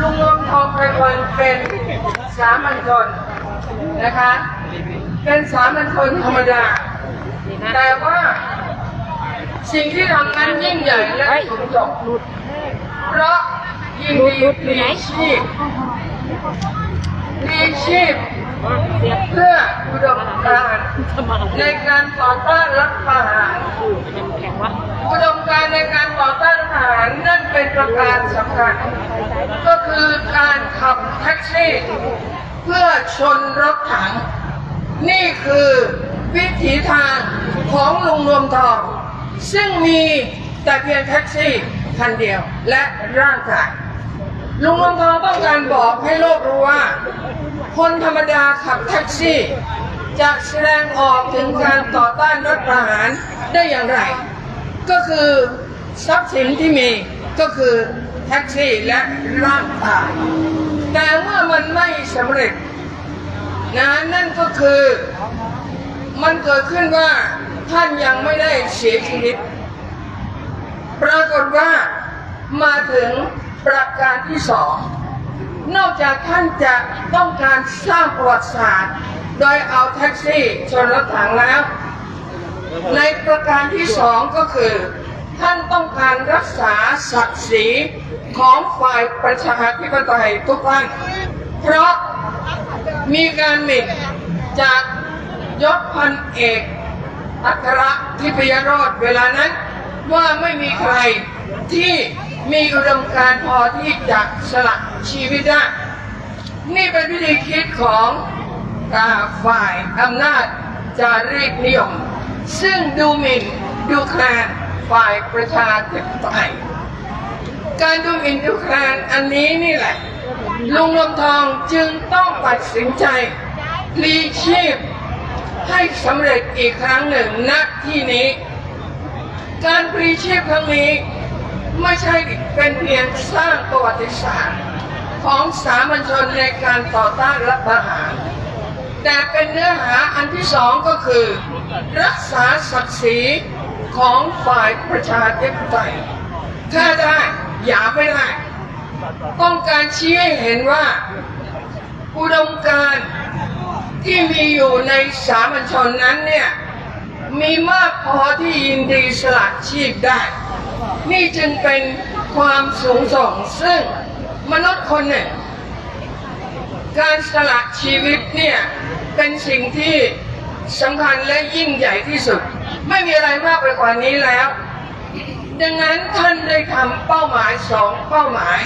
ลุงนวมทองไพวันเป็นสามัญชนนะคะ เป็นสามัญชนธรรมดา แต่ว่าสิ่งที่ทำนั้นยิ่งใหญ่และสูงส่งเพราะยินดีปลีชีพปลีชีพ เพื่ออุดมการณ์ในการต่อต้านรัฐประหารอุดมการณ์ในการต่อต้านทหารนั่นเป็นประการสำคัญ ก็คือการขับแท็กซี่เพื่อชนรถถัง นี่คือวิถีทางของลุงรวมทอง ซึ่งมีแต่เพียงแท็กซี่คันเดียวและร่างกายลุงรวมทองต้องการบอกให้โลกรู้ว่า คนธรรมดาขับแท็กซี่ จะแสดงออกถึงการต่อต้านรัฐประหารได้อย่างไร ก็คือทรัพย์สินที่มีก็คือแท็กซี่และร่างกายแต่เมื่อมันไม่สำเร็จนะนั่นก็คือมันเกิดขึ้นว่าท่านยังไม่ได้เสียชีวิต ปรากฏว่ามาถึงประการที่สอง นอกจากท่านจะต้องการสร้างประวัติศาสตร์ โดยเอาแท็กซี่ชนรถถังแล้ว ในประการที่สองก็คือ ท่านต้องการรักษาศักดิ์ศรีของฝ่ายประชาธิปไตยทุกท่านเพราะมีการหมิ่นจากยศพันเอกอัครทิพยโรธเวลานั้นว่าไม่มีใครที่ มีอุดมการพอที่จะสละชีวิตได้ นี่เป็นวิธีคิดของฝ่ายอำนาจจารีตนิยม ซึ่งดูหมิ่นดูแคลนฝ่ายประชาธิปไตยการดูหมิ่นดูแคลนอันนี้นี่แหละ ลุงลมทองจึงต้องตัดสินใจพลีชีพให้สำเร็จอีกครั้งหนึ่งณที่นี้ การพลีชีพครั้งนี้ ไม่ใช่เป็นเพียงสร้างประวัติศาสตร์ ของสามัญชนในการต่อต้านรัฐประหาร แต่เป็นเนื้อหาอันที่สองก็คือ รักษาศักดิ์ศรีของฝ่ายประชาธิปไตยถ้าได้อย่าไม่ได้ต้องการชี้ให้เห็นว่าอุดมการที่มีอยู่ในสามัญชนนั้นเนี่ย มีมากพอที่ยินดีสละชีพได้ นี่จึงเป็นความสูงส่งซึ่งมนุษย์คนหนึ่งการสละชีวิตเนี่ยเป็นสิ่งที่สำคัญและยิ่งใหญ่ที่สุด ไม่มีอะไรมากไปกว่านี้แล้ว ดังนั้นท่านได้ทำเป้าหมายสองเป้าหมาย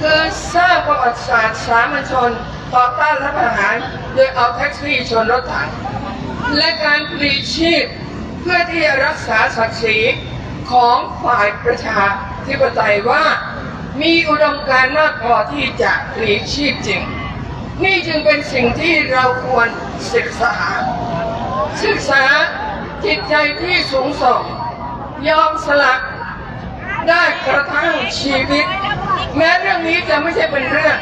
คือสร้างประวัติศาสตร์สามัญชนต่อต้านรัฐประหาร โดยเอาแท็กซี่ชนรถถัง และการปลีชีพเพื่อที่จะรักษาศักดิ์ศรี ของฝ่ายประชาธิปไตยว่ามีอุดมการณ์มากพอที่จะปลีกชีพจริง นี่จึงเป็นสิ่งที่เราควรศึกษา ศึกษาจิตใจที่สูงส่ง ยอมสละได้กระทั่งชีวิต แม้เรื่องนี้จะไม่ใช่เป็นเรื่อง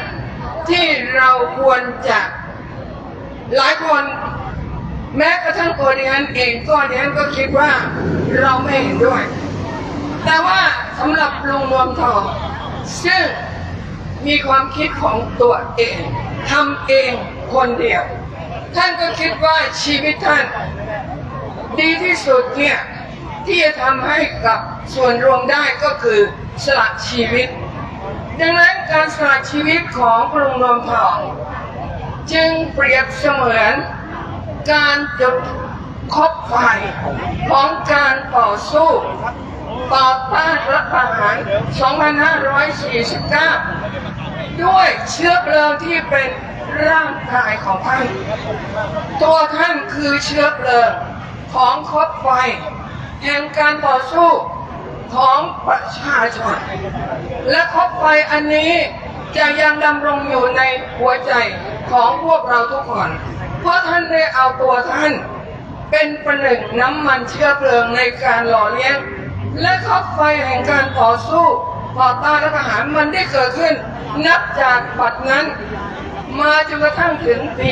ที่เราควรจะหลายคน แม้กระทั่งตัวดิฉันเองก็ดิฉันก็คิดว่าเราไม่เห็นด้วย แต่ว่าสำหรับลุงรวมทองซึ่งมีความคิดของตัวเองทำเองคนเดียว ท่านก็คิดว่าชีวิตท่าน ดีที่สุดเนี่ยที่จะทำให้กับส่วนรวมได้ก็คือสละชีวิต ดังนั้นการสละชีวิตของกรุงรวมทอง จึงเปรียบเสมือนการจุดคบไฟของการต่อสู้ ต่อต้านรัฐประหาร 2549 ด้วยเชื้อเพลิงที่เป็นร่างกายของท่าน ตัวท่านคือเชื้อเพลิงของคบไฟแห่งการต่อสู้ของประชาชน และคบไฟอันนี้จะยังดำรงอยู่ในหัวใจของพวกเราทุกคน เพราะท่านได้เอาตัวท่าน เป็นประหนึ่งน้ำมันเชื้อเพลิงในการหล่อเลี้ยง และคบไฟแห่งการต่อสู้ต่อต้านรัฐประหารมันได้เกิดขึ้น นับจากบัดนั้น มาจนกระทั่งถึงปี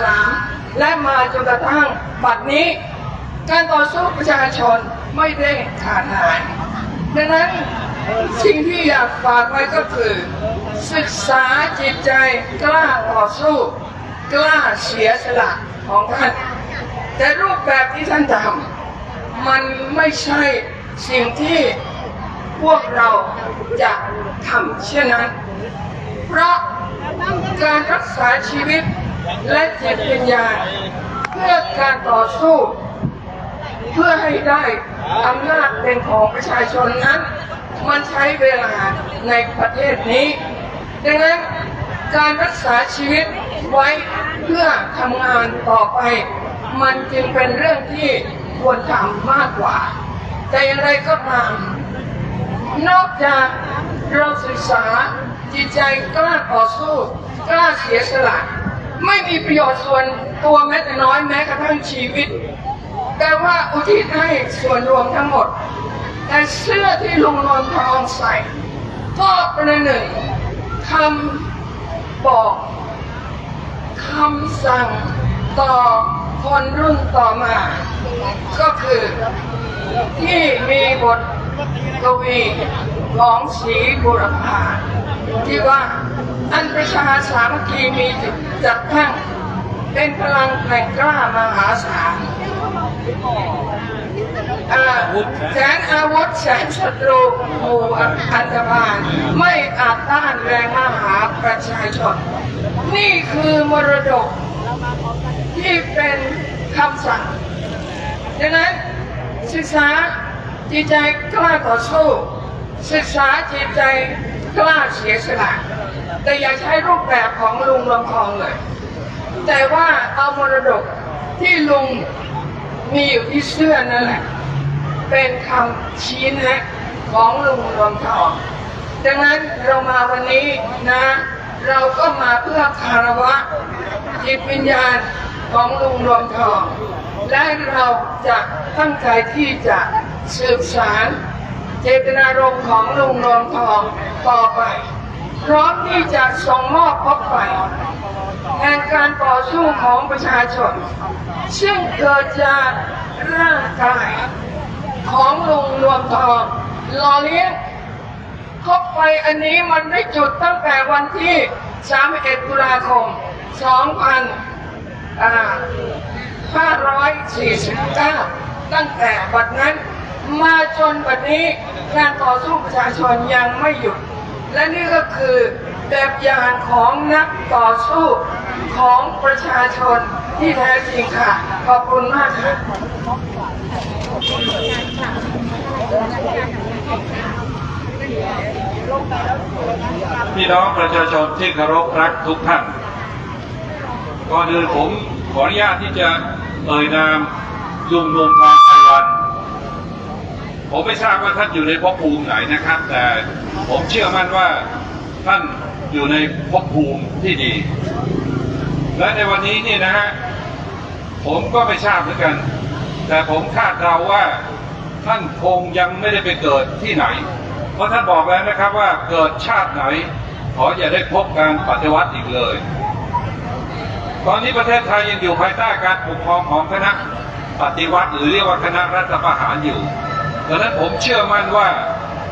53 และมาจนกระทั่งบัดนี้ การต่อสู้ประชาชนไม่ได้ขาดหาย ดังนั้นสิ่งที่อยากฝากไว้ก็คือ ศึกษาจิตใจกล้าต่อสู้ กล้าเสียสละของท่าน แต่รูปแบบที่ท่านทำมันไม่ใช่ สิ่งที่พวกเราจะทำเช่นนั้น เพราะการรักษาชีวิตและจิตวิญญาณเพื่อการต่อสู้ เพื่อให้ได้อำนาจเป็นของประชาชนนั้น มันใช้เวลาในประเทศนี้ ดังนั้นการรักษาชีวิตไว้เพื่อทำงานต่อไป มันจึงเป็นเรื่องที่ควรทำมากกว่า แต่อย่างไรก็ตาม นอกจากเราศึกษาจิตใจกล้าต่อสู้กล้าเสียสละ ไม่มีประโยชน์ส่วนตัวแม้แต่น้อยแม้กระทั่งชีวิต แต่ว่าอุทิศให้ส่วนรวมทั้งหมด แต่เสื้อที่ลุงนนทองใส่ ก็ประหนึ่งคำบอกคำสั่งต่อคนรุ่นต่อมา ก็คือ ที่มีบทกวีของศรีบุรพาที่ว่าอันประชาสามัคคีมีจุดจัดตั้งเป็นพลังแห่งกล้ามหาศาลแสนอาวุธแสนศัตรูหมู่อันธพาลไม่อาจต้านแรงมหาประชาชน นี่คือมรดกที่เป็นคำสั่งดังนั้น ศึกษาจิตใจกล้าต่อสู้ ศึกษาจิตใจกล้าเสียสละแต่อย่าใช้รูปแบบของลุงลำพองเลย แต่ว่าเอามรดกที่ลุงมีอยู่ที่เสื้อนั่นแหละ เป็นคำชี้แนะของลุงรวมทองดังนั้นเรามาวันนี้นะ เราก็มาเพื่อคารวะจิตวิญญาณของลุงรวมทอง และเราจะตั้งใจที่จะสืบสารเจตนารมณ์ของลุงรวมทองต่อไป พร้อมที่จะส่งมอบพบไปแห่งการต่อสู้ของประชาชน ซึ่งเกิดจากร่างกายของลุงรวมทองหล่อเลี้ยงคบไปอันนี้มันได้จุดตั้งแต่วันที่ 31 ตุลาคม 2000 2549 ตั้งแต่บัดนั้น มาจนบัดนี้การต่อสู้ประชาชนยังไม่หยุด และนี่ก็คือแบบอย่างของนักต่อสู้ของประชาชนที่แท้จริงค่ะ ขอบคุณมากค่ะพี่น้องประชาชนที่เคารพรักทุกท่าน ก่อนอื่นผมขออนุญาตที่จะ เอ่ยนามลุงนวมทองไพวัน ผมไม่ทราบว่าท่านอยู่ในภพภูมิไหนนะครับ แต่ผมเชื่อมั่นว่าท่านอยู่ในภพภูมิที่ดี และในวันนี้เนี่ยนะฮะผมก็ไม่ทราบเหมือนกัน แต่ผมคาดเดาว่าท่านคงยังไม่ได้ไปเกิดที่ไหน เพราะท่านบอกแล้วนะครับว่าเกิดชาติไหน ขออย่าได้พบการปฏิวัติอีกเลย ตอนนี้ประเทศไทยยังอยู่ภายใต้การปกครองของคณะปฏิวัติหรือเรียกว่าคณะรัฐประหารอยู่ดังนั้นผมเชื่อมั่นว่า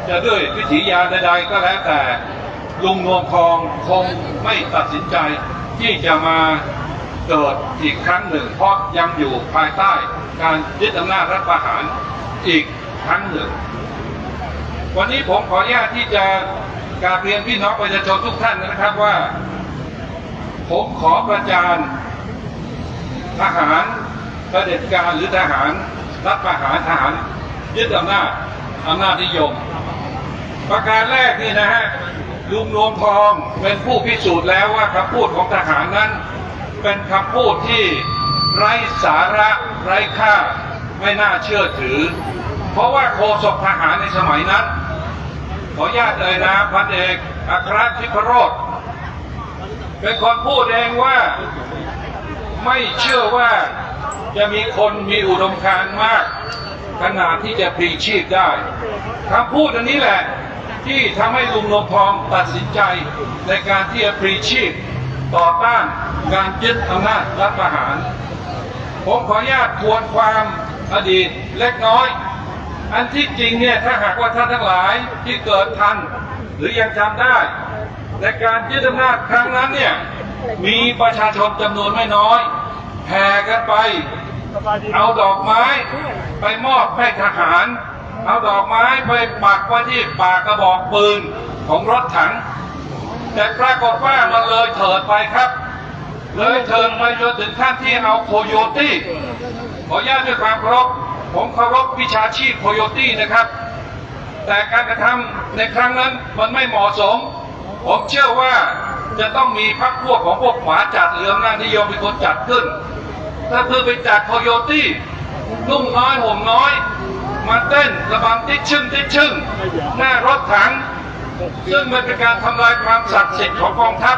จะด้วยวิถียาใดๆก็แล้วแต่ลุงนวมทองคงไม่ตัดสินใจที่จะมาเกิดอีกครั้งหนึ่ง เพราะยังอยู่ภายใต้การยึดอำนาจรัฐประหารอีกครั้งหนึ่ง วันนี้ผมขออนุญาตที่จะกราบเรียนพี่น้องประชาชนทุกท่านนะครับว่า ผมขอประจานทหารเผด็จการหรือทหารรัฐประหารทหารยึดอำนาจอำนาจนิยม ประการแรกนี่นะฮะลุงรวมทองเป็นผู้พิสูจน์แล้วว่าคำพูดของทหารนั้น เป็นคำพูดที่ไร้สาระไร้ค่าไม่น่าเชื่อถือ เพราะว่าโฆษกทหารในสมัยนั้น ขออนุญาตเลยนะพันเอกอัครชิพโรธ เป็นคนพูดเองว่าไม่เชื่อว่าจะมีคนมีอุดมการณ์มาก ขนาดที่จะพลีชีพได้คำพูดอันนี้แหละที่ทำให้ลุงนมทองตัดสินใจในการที่จะพลีชีพต่อต้านการยึดอำนาจรัฐประหาร ผมขออนุญาตทวนความอดีตเล็กน้อย อันที่จริงเนี่ยถ้าหากว่าท่านทั้งหลายที่เกิดทันหรือยังจำได้ ในการยึดอำนาจครั้งนั้นเนี่ยมีประชาชนจำนวนไม่น้อยแห่กันไป เอาดอกไม้ไปมอบให้ทหาร เอาดอกไม้ไปปักไว้ที่ปากกระบอกปืนของรถถัง แต่ปรากฏว่ามันเลยเถิดไปครับ เลยเถิดไปจนถึงขั้นที่เอาโคโยตี้ขออนุญาตด้วยความเคารพผมเคารพวิชาชีพโคโยตี้นะครับ แต่การกระทำในครั้งนั้นมันไม่เหมาะสม ผมเชื่อว่าจะต้องมีพรรคพวกของพวกหมาจัดเหลืองหน้านิยมเป็นคนจัดขึ้น ถ้าเพื่อไปจัดโคโยตี้นุ่งน้อยห่มน้อย มาเต้นระบำติดชึ่งติดชึ่งหน้ารถถัง ซึ่งมันเป็นการทำลายความศักดิ์สิทธิ์ของกองทัพ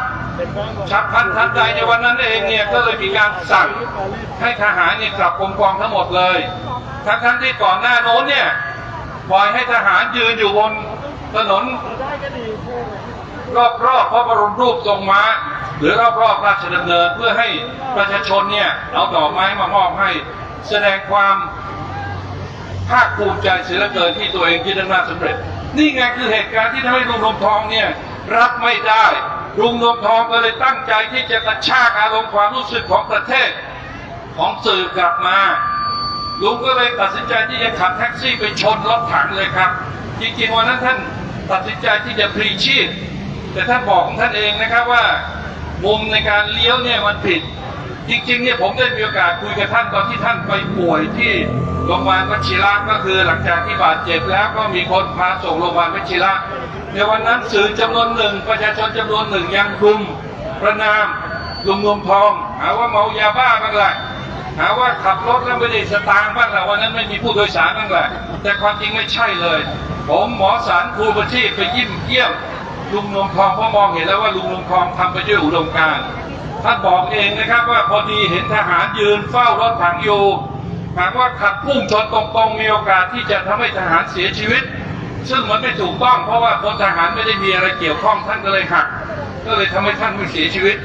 ฉับพันทันใดในวันนั้นเองเนี่ยก็เลยมีการสั่งให้ทหารเนี่ยกลับกรมกองทั้งหมดเลย ทั้งทั้งที่ก่อนหน้าโน้นเนี่ยปล่อยให้ทหารยืนอยู่บนถนน รอบๆพระบรมรูปทรงม้า หรือรอบๆราชดำเนินเพื่อให้ประชาชนเนี่ยเอาดอกไม้มามอบให้แสดงความภาคภูมิใจเสียเหลือเกินที่ตัวเองยึดอำนาจสำเร็จ นี่ไงคือเหตุการณ์ที่ทำให้ลุงนมทองเนี่ยรับไม่ได้ลุงนมทองก็เลยตั้งใจที่จะกระชากอารมณ์ความรู้สึกของประเทศของสื่อกลับมาลุงก็เลยตัดสินใจที่จะขับแท็กซี่ไปชนรถถังเลยครับ จริงๆวันนั้นท่านตัดสินใจที่จะพลีชีพ แต่ท่านบอกของท่านเองนะครับว่ามุมในการเลี้ยวเนี่ยมันผิด จริงๆเนี่ยผมได้มีโอกาสคุยกับท่านตอนที่ท่านไปป่วยที่โรงพยาบาลวชิระก็คือหลังจากที่บาดเจ็บแล้วก็มีคนพาส่งโรงพยาบาลวชิระในวันนั้นสื่อจำนวนหนึ่งประชาชนจำนวนหนึ่งยังรุมประนามลุงนวมทอง หาว่าเมายาบ้าบ้างแหละหาว่าขับรถแล้วไม่ได้สตางค์บ้างแหละวันนั้นไม่มีผู้โดยสารบ้างแหละแต่ความจริงไม่ใช่เลย ผมหมอสารครูประชีพไปยิ้มเยี่ยม ลุงนวมทองเพราะมองเห็นแล้วว่าลุงนวมทองทำไปด้วยอุดมการท่านบอกเองนะครับว่าพอดีเห็นทหารยืนเฝ้ารถถังอยู่หากว่าขับพุ่งชนตรงๆมีโอกาสที่จะทำให้ทหารเสียชีวิต ซึ่งมันไม่ถูกต้อง เพราะว่าพลทหารไม่ได้มีอะไรเกี่ยวข้องท่านก็เลยหัก ก็เลยทำให้ท่านไม่เสียชีวิต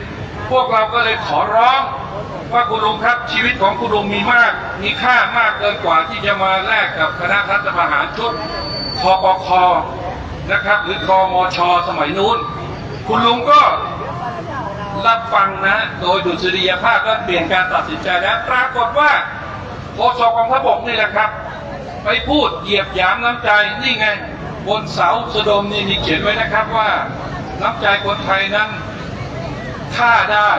พวกเราก็เลยขอร้องว่าคุณลุงครับชีวิตของคุณลุงมีมาก มีค่ามากเกินกว่าที่จะมาแลกกับคณะรัฐประหารชุดคอปค นะครับ หรือคอมชสมัยนู้น คุณลุงก็รับฟังนะ โดยดุษฎียภาพก็เปลี่ยนการตัดสินใจแล้วปรากฏว่าโฆษกกองทัพบกนี่แหละครับ ไปพูดเหยียบหยามน้ำใจนี่ไง บนเสาสะดมนี่มีเขียนไว้นะครับว่าน้ำใจคนไทยนั้นฆ่าได้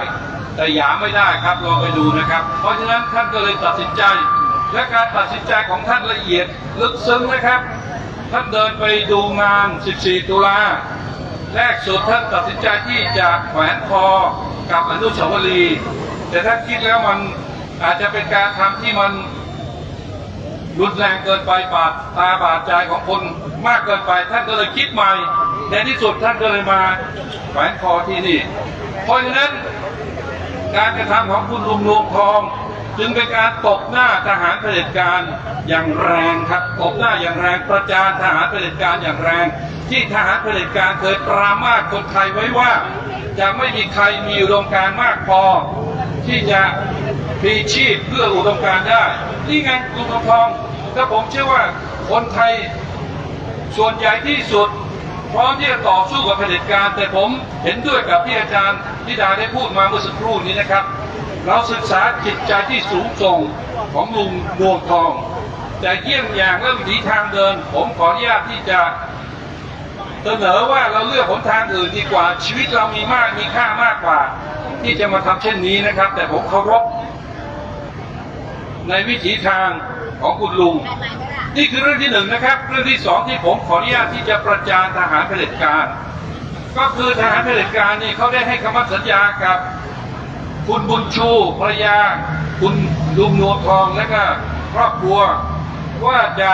แต่หยามไม่ได้ครับลองไปดูนะครับ เพราะฉะนั้นท่านก็เลยตัดสินใจ และการตัดสินใจของท่านละเอียดลึกซึ้งนะครับ ท่านเดินไปดูงาน 14 ตุลา แรกสุดท่านตัดสินใจที่จะแขวนคอกับอนุสาวรีย์แต่ท่านคิดแล้วมันอาจจะเป็นการทำที่มันรุนแรงเกินไปบาดตาบาดใจของคนมากเกินไป ท่านก็เลยคิดใหม่ในที่สุดท่านก็เลยมาแขวนคอที่นี่ เพราะฉะนั้นการกระทำของคุณลุงรวงทอง จึงเป็นการตบหน้าทหารเผด็จการอย่างแรงครับตบหน้าอย่างแรงประจานทหารเผด็จการอย่างแรง ที่ทหารเผด็จการเคยปรามาสคนไทยไว้ว่า จะไม่มีใครมีอุดมการมากพอ ที่จะมีชีพเพื่ออุดมการได้ นี่ไงลุงรวงทองถ้าผมเชื่อว่าคนไทยส่วนใหญ่ที่สุดพร้อมที่จะต่อสู้กับเผด็จการ แต่ผมเห็นด้วยกับที่อาจารย์ธิดาได้พูดมาเมื่อสักครู่นี้นะครับ เราศึกษาจิตใจที่สูงส่งของลุงดวงทอง แต่เยี่ยมอย่างและวิถีทางเดิน ผมขออนุญาตที่จะเสนอว่าเราเลือกหนทางอื่นดีกว่าชีวิตเรามีมากมีค่ามากกว่า ที่จะมาทำเช่นนี้นะครับ แต่ผมเคารพในวิถีทางของคุณลุง นี่คือเรื่องที่หนึ่งนะครับ เรื่องที่สองที่ผมขออนุญาตที่จะประจานทหารเผด็จการ ก็คือทหารเผด็จการนี่เขาได้ให้คำมั่นสัญญากับ คุณบุญชูภรรยา คุณลุงนวลทองและก็ครอบครัว ว่าจะ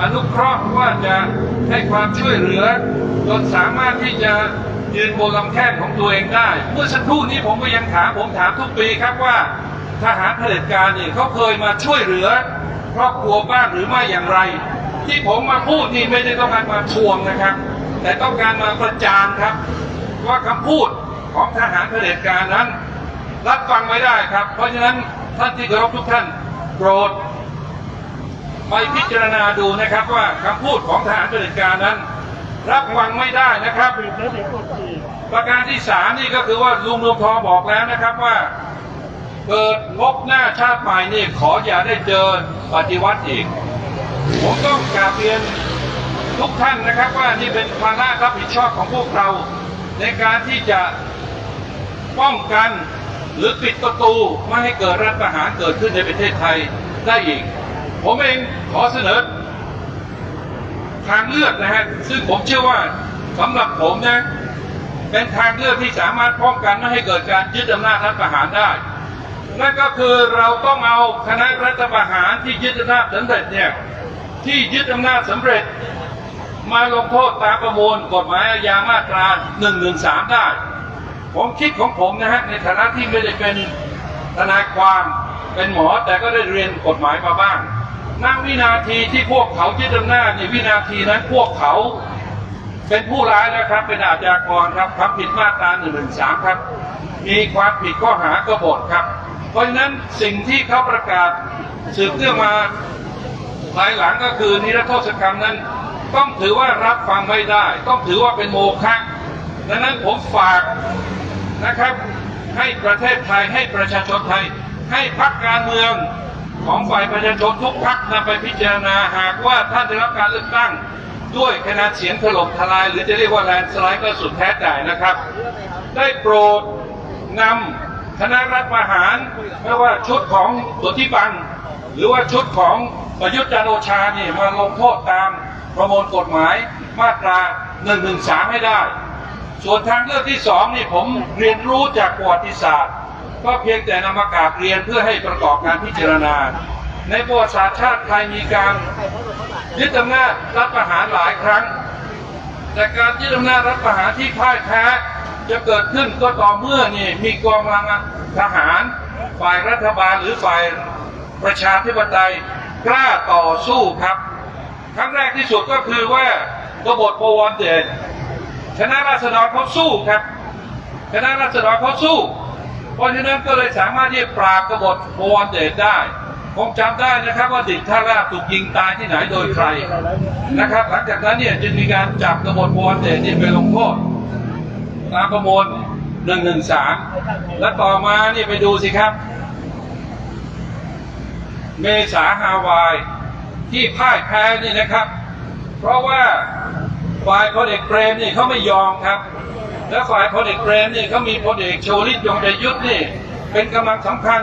อนุเคราะห์ว่าจะให้ความช่วยเหลือ จนสามารถที่จะยืนบนลำแข้งของตัวเองได้ เมื่อสักครู่นี้ผมก็ยังถามผมถามทุกปีครับว่า ทหารเผด็จการเนี่ยเขาเคยมาช่วยเหลือ ครอบครัวบ้างหรือไม่อย่างไร ที่ผมมาพูดนี่ไม่ได้ต้องการมาทวงนะครับ แต่ต้องการมาประจานครับ ว่าคำพูดของทหารเผด็จการนั้น รับฟังไม่ได้ครับ เพราะฉะนั้นท่านที่เคารพทุกท่านโปรดไปพิจารณาดูนะครับว่าคำพูดของทหารเผด็จการนั้น รับฟังไม่ได้นะครับ ประการที่สามนี่ก็คือว่าลุงรวมทองบอกแล้วนะครับว่าเกิดพบหน้าชาติใหม่นี่ขออย่าได้เจอปฏิวัติอีก ผมต้องกราบเรียนทุกท่านนะครับว่านี่เป็นภาระรับผิดชอบของพวกเรา ในการที่จะป้องกัน หรือปิดประตูไม่ให้เกิดรัฐประหารเกิดขึ้นในประเทศไทยได้อีก ผมเองขอเสนอทางเลือกนะฮะซึ่งผมเชื่อว่าสำหรับผมนะเป็นทางเลือกที่สามารถป้องกันไม่ให้เกิดการยึดอำนาจรัฐประหารได้นั่นก็คือเราต้องเอาคณะรัฐประหารที่ยึดอำนาจสำเร็จเนี่ยที่ยึดอำนาจสำเร็จ มาลงโทษตามประมวลกฎหมายอาญามาตรา 113 ได้ ผมคิดของผมนะฮะในฐานะที่ไม่ได้เป็นทนายความเป็นหมอแต่ก็ได้เรียนกฎหมายมาบ้างณวินาทีที่พวกเขายึดอำนาจในวินาทีนั้นพวกเขาเป็นผู้ร้ายนะครับเป็นอาชญากรครับความผิดมาตรา113ครับ มีความผิดข้อหากบฏครับ เพราะฉะนั้นสิ่งที่เขาประกาศสืบเนื่องมาภายหลังก็คือนิรโทษกรรมนั้น ต้องถือว่ารับฟังไม่ได้ ต้องถือว่าเป็นโมฆะดังนั้นผมฝาก นะครับ ให้ประเทศไทยให้ประชาชนไทย ให้พรรคการเมืองของฝ่ายประชาชนทุกพรรคนำไปพิจารณาหากว่าท่านได้รับการเลือกตั้ง ด้วยคะแนนเสียงถล่มทลาย หรือจะเรียกว่าแลนสไลด์ก็สุดแท้แต่นะครับ ได้โปรดนำคณะรัฐประหารไม่ว่าชุดของสุทิบังหรือว่าชุดของประยุทธ์จันโอชานี่มาลงโทษตามประมวลกฎหมายมาตรา 113 ให้ได้ ส่วนทางเลือกที่สองนี่ผมเรียนรู้จากประวัติศาสตร์ ก็เพียงแต่นำมากาบเรียนเพื่อให้ประกอบการพิจารณา ในประวัติศาสตร์ชาติไทยมีการยึดอำนาจรัฐประหารหลายครั้ง แต่การยึดอำนาจรัฐประหารที่พ่ายแพ้จะเกิดขึ้นก็ต่อเมื่อนี่มีกองกำลังทหาร ฝ่ายรัฐบาลหรือฝ่ายประชาธิปไตยกล้าต่อสู้ครับ ครั้งแรกที่สุดก็คือว่ากบฏปวรเดช คณะราษฎรเขาสู้ครับคณะราษฎรเขาสู้ เพราะฉะนั้นก็เลยสามารถที่จะปราบกบฏปวรเดชได้คงจำได้นะครับว่าดิท่าราชถูกยิงตายที่ไหนโดยใครนะครับ หลังจากนั้นเนี่ยจึงมีการจับกบฏปวรเดชนี่ไปลงโทษตามประมวล113และต่อมานี่ไปดูสิครับ เมษาฮาวายที่พ่ายแพ้นี่นะครับ เพราะว่า ฝ่ายพลเอกเปรมนี่เขาไม่ยอมครับ และฝ่ายพลเอกเปรมนี่เขามีพลเอกโชลิตยงใจยุทธนี่เป็นกำลังสำคัญ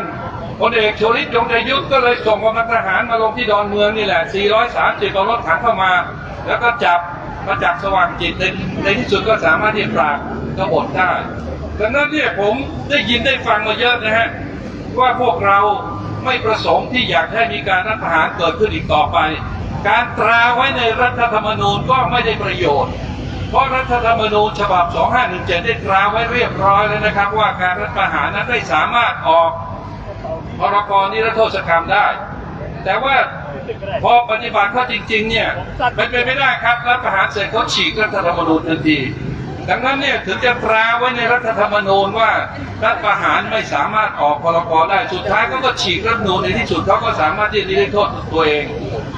พลเอกโชลิตยงใจยุทธก็เลยส่งกำลังทหารมาลงที่ดอนเมืองนี่แหละ 430เอารถถังเข้ามา แล้วก็จับมาจากสว่างจิตในในที่สุดก็สามารถที่จะปราบกบฏได้ดังนั้นเนี่ยผมได้ยินได้ฟังมาเยอะนะฮะว่าพวกเราไม่ประสงค์ที่อยากให้มีการรัฐประหารเกิดขึ้นอีกต่อไป การตราไว้ในรัฐธรรมนูญก็ไม่ได้ประโยชน์ เพราะรัฐธรรมนูญฉบับ 2517 ได้ตราไว้เรียบร้อยแล้วนะครับ ว่าการรัฐประหารนั้นได้สามารถออกพรกรนิรโทษกรรมได้ แต่ว่าพอปฏิบัติเข้าจริง ๆ เนี่ยเป็นไปไม่ได้ครับรัฐประหารเสร็จเขาฉีกรัฐธรรมนูญทันที ดังนั้นเนี่ยถึงจะตราไว้ในรัฐธรรมนูญว่ารัฐประหารไม่สามารถออกพรกได้สุดท้ายเขาก็ฉีกรัฐธรรมนูญในที่สุดเขาก็สามารถที่จะนิรโทษตัวเอง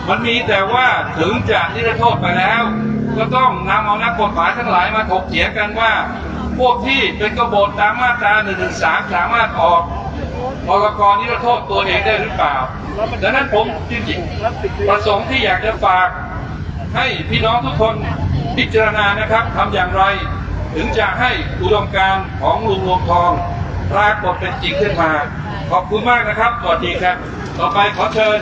มันมีแต่ว่าถึงจะนิรโทษไปแล้ว ก็ต้องนำเอานักกฎหมายทั้งหลายมาถกเถียงกันว่า พวกที่เป็นกบฏตามมาตรา1นึสามารถออกพรกนิรโทษตัวเองได้หรือเปล่าดังนั้นผมจริงๆประสงค์ที่อยากจะฝากให้พี่น้องทุกคนพิจารณานะครับทำอย่างไร ถึงจะให้อุดมการของลุงรวงทองปรากฏเป็นจริงขึ้นมา ขอบคุณมากนะครับสวัสดีครับ ต่อไปขอเชิญ